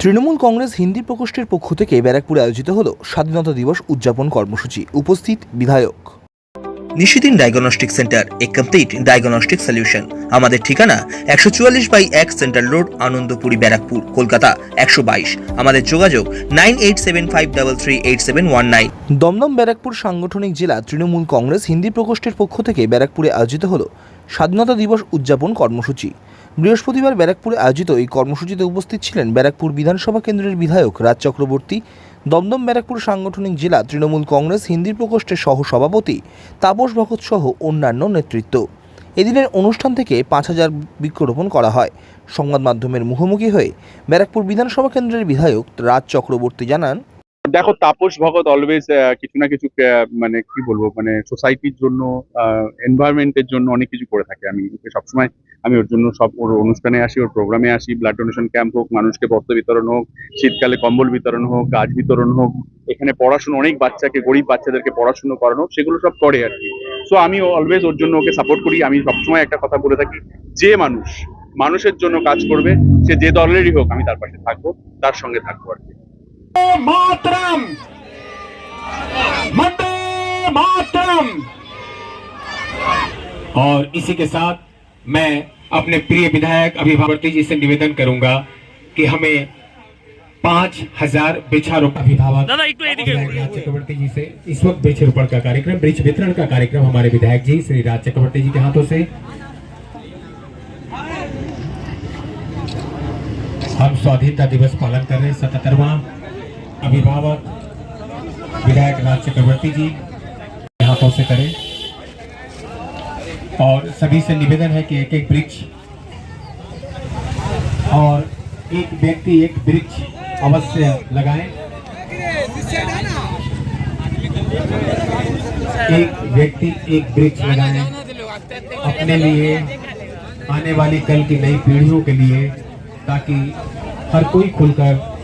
তৃণমূল কংগ্রেস হিন্দি প্রকোষ্ঠের পক্ষ থেকে ব্যারাকপুরে আয়োজিত হল স্বাধীনতা দিবস উদযাপন কর্মসূচি। উপস্থিত বিধায়ক। নিশিদিন ডায়াগনস্টিক সেন্টার এ কমপ্লিট ডায়াগনস্টিক সলিউশন আমাদের ঠিকানা একশো চুয়াল্লিশ বাই এক সেন্ট্রাল রোড, আনন্দপুরি, ব্যারাকপুর, কলকাতা, একশো বাইশ। আমাদের যোগাযোগ nine eight seven five double three eight seven one nine. Dumdum Barrackpore সাংগঠনিক জেলা তৃণমূল কংগ্রেস হিন্দি প্রকোষ্ঠের পক্ষ থেকে ব্যারাকপুরে আয়োজিত হল স্বাধীনতা দিবস উদযাপন কর্মসূচি। বৃহস্পতিবার ব্যারাকপুরে আয়োজিত এই কর্মসূচিতে উপস্থিত ছিলেন ব্যারাকপুর বিধানসভা কেন্দ্রের বিধায়ক রাজ চক্রবর্তী দমদম ব্যারাকপুর সাংগঠনিক জেলা তৃণমূল কংগ্রেস হিন্দি প্রকোষ্ঠের সহ সভাপতি তাপস ভগত সহ অন্যান্য নেতৃত্ব। এদিনের অনুষ্ঠান থেকে পাঁচ হাজার বৃক্ষরোপণ করা হয়। সংবাদ মাধ্যমের মুখোমুখি হয়ে ব্যারাকপুর বিধানসভা কেন্দ্রের বিধায়ক রাজ চক্রবর্তী জানান দেখো, তাপস ভগত অলওয়েজ কিছু না কিছু মানে কি বলব মানে সোসাইটির জন্য এনভায়রনমেন্টের জন্য অনেক কিছু করে থাকে। আমি ওকে সবসময়, আমি ওর জন্য সব, ওর অনুষ্ঠানে আসি, ওর প্রোগ্রামে আসি ব্লাড ডোনেশন ক্যাম্প হোক, মানুষকে বস্ত্র বিতরণ হোক, শীতকালে কম্বল বিতরণ হোক, গাছ বিতরণ হোক, এখানে পড়াশুনো, অনেক বাচ্চাকে, গরিব বাচ্চাদেরকে পড়াশুনো করানো সেগুলো সব করে আর কি। সো আমি অলওয়েজ ওর জন্য ওকে সাপোর্ট করি। আমি সবসময় একটা কথা বলে থাকি, যে মানুষ, মানুষের জন্য কাজ করবে, সে যে দলেরই হোক, আমি তার পাশে থাকব, তার সঙ্গে থাকব আর কি। मातरम वंदे मातरम और इसी के साथ मैं अपने प्रिय विधायक अभिभावर्ती जी से निवेदन करूँगा कि हमें पाँच हज़ार वृक्षारोपण अभिभावक तो चक्रवर्ती जी से इस वक्त वृक्षारोपण का कार्यक्रम वृक्ष वितरण का कार्यक्रम हमारे विधायक जी श्री राज चक्रवर्ती जी के हाथों से। हम स्वाधीनता दिवस पालन कर रहे हैं सतहत्तरवा अभिभावक, विधायक राज चक्रवर्ती जी हाथों से करें। और सभी से निवेदन है कि एक एक वृक्ष और एक व्यक्ति एक वृक्ष अवश्य लगाएँ। एक व्यक्ति एक वृक्ष लगाएँ अपने लिए, आने वाली कल की नई पीढ़ियों के लिए, ताकि हर कोई खुलकर